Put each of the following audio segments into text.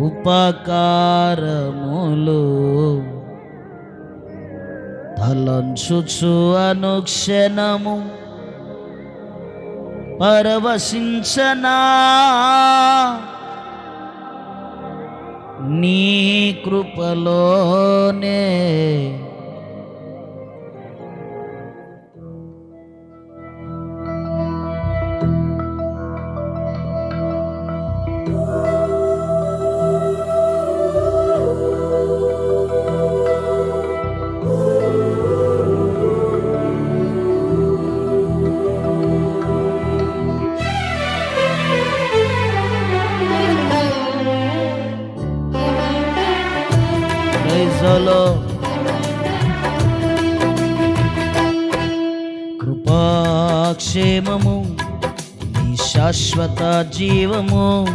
ఉపకారములు తలంచుచు అనుక్షణము పరవశించనా. నీ కృపలోనే క్షేమము నీ శాశ్వత జీవము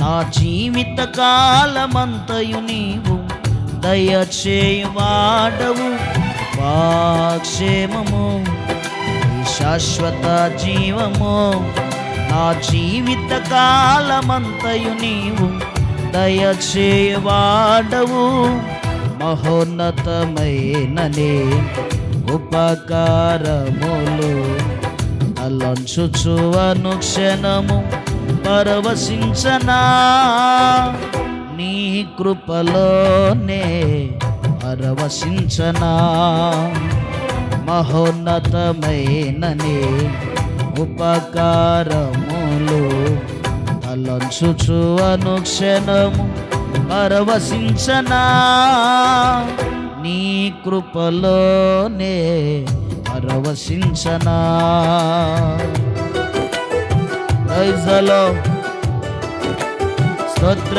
నా జీవిత కాలమంతయు నీవు దయచేయువాడవు. కృపాక్షేమము నీ శాశ్వత జీవము నా జీవిత కాలమంతయు నీవు దయచేవాడవు మహోన్నతమైననే ఉపకారములు అలంచుచు అనుక్షణము పరవశించనా? నీ కృపలోనే పరవశించనా? మహోన్నతమైననే ఉపకారములు తలంచుచు అనుక్షణము పరవశించనా? నీ కృపలోనే పరవశించనా? ప్రైజలో స్తోత్ర.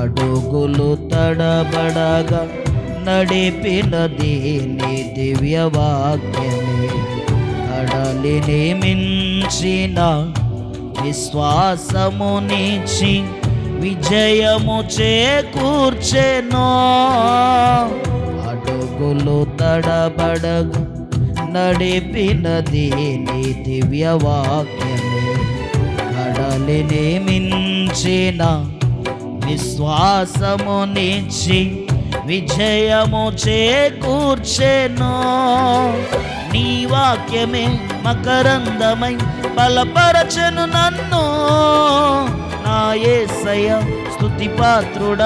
అడుగులు తడబడగా నడిపినది నీ దివ్య వాక్యమే కడలిని మించిన విశ్వాసమునిచ్చి విజయము చేకూర్చెనో. అడుగులు తడబడగా నడిపినది నీ దివ్య వాక్యమే కడలిని మించిన విశ్వాసమునిచ్చి విజయము చేకూర్చెను. నీ వాక్యమే మకరందమై బలపరచను నన్ను. నా ఏసయ స్థుతి పాత్రుడ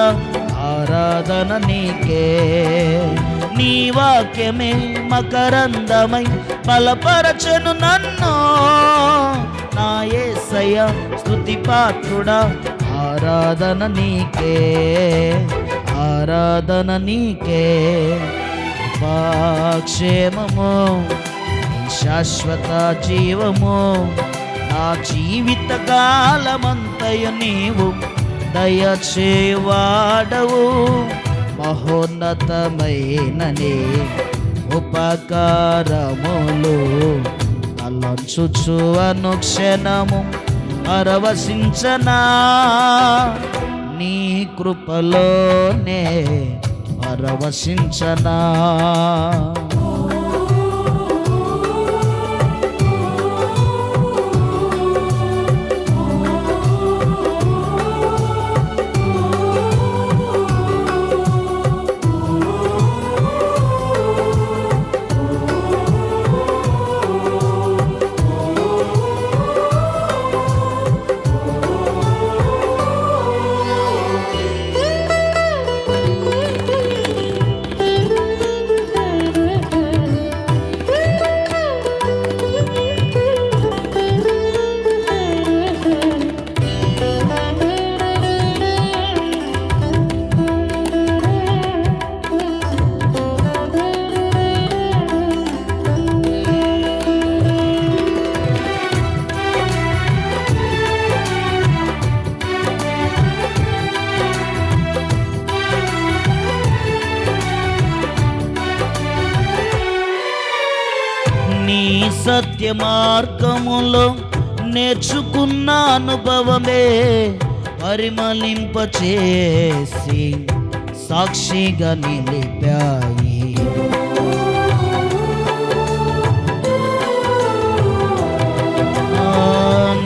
ఆరాధన నీకే. నీ వాక్యమే మకరందమై బలపరచను నన్ను. నా ఏసయ స్థుతి పాత్రుడ ఆరాధన నీకే ఆరాధన నీకే. పాక్షేమము శాశ్వత జీవము. నా జీవిత కాలమంతయు నీవు దయచేవాడవు. మహోన్నతమైన ఉపకారములు తలంచుచు అనుక్షణము. పరవశించనా? నీ కృపలోనే పరవశించనా? సత్య మార్గములో నేర్చుకున్న అనుభవమే పరిమళింపచేసి సాక్షిగా నిలిపాయి.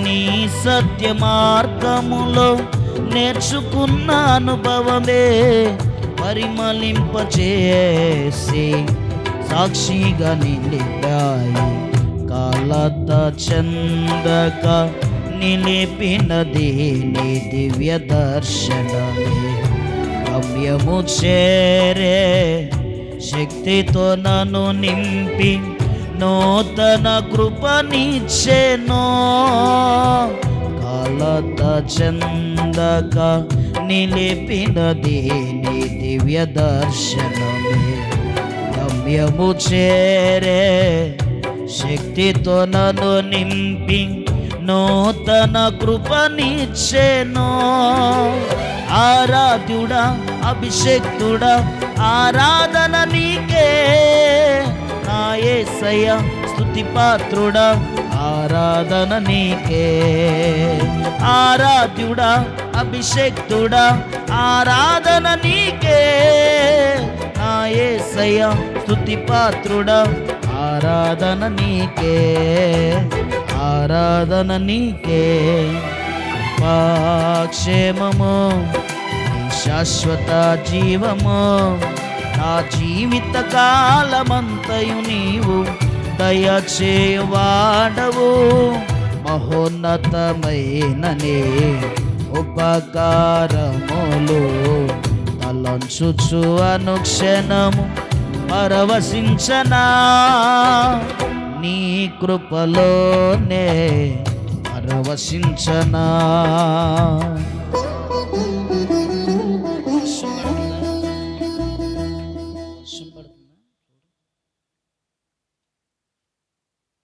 నీ సత్య మార్గములో నేర్చుకున్న అనుభవమే పరిమళింపచేసి సాక్షిగా నిలిపాయి. కాలత చందక నిలిపినది నీ దివ్య దర్శనమే. గమ్యము చేరే శక్తితో నన్ను నింపి నూతన కృపనిచ్చేనో. కాలత చందక నిలిపినది నీ దివ్య దర్శనమే. గమ్యము చేరే శక్తితో నన్ను నింపి నూతన కృపనిచ్చేను. ఆరాధ్యుడా అభిషేక్తుడా ఆరాధన నీకే. నా యేసయ్య స్థుతి పాత్రుడా ఆరాధన నీకే. ఆరాధ్యుడా అభిషేక్తుడా ఆరాధన నీకే. ఏసయ స్థుతి పాత్రుడా? ఆరాధన నీకే ఆరాధన నీకే. పాక్షేమము శాశ్వత జీవము. నా జీవిత కాలమంతయు నీవు దయచేవాడవు మహోన్నతమైననే ఉపకారములు తలంచుచు అనుక్షణము పరవశించనా? నీ కృపలోనే పరవశించనా?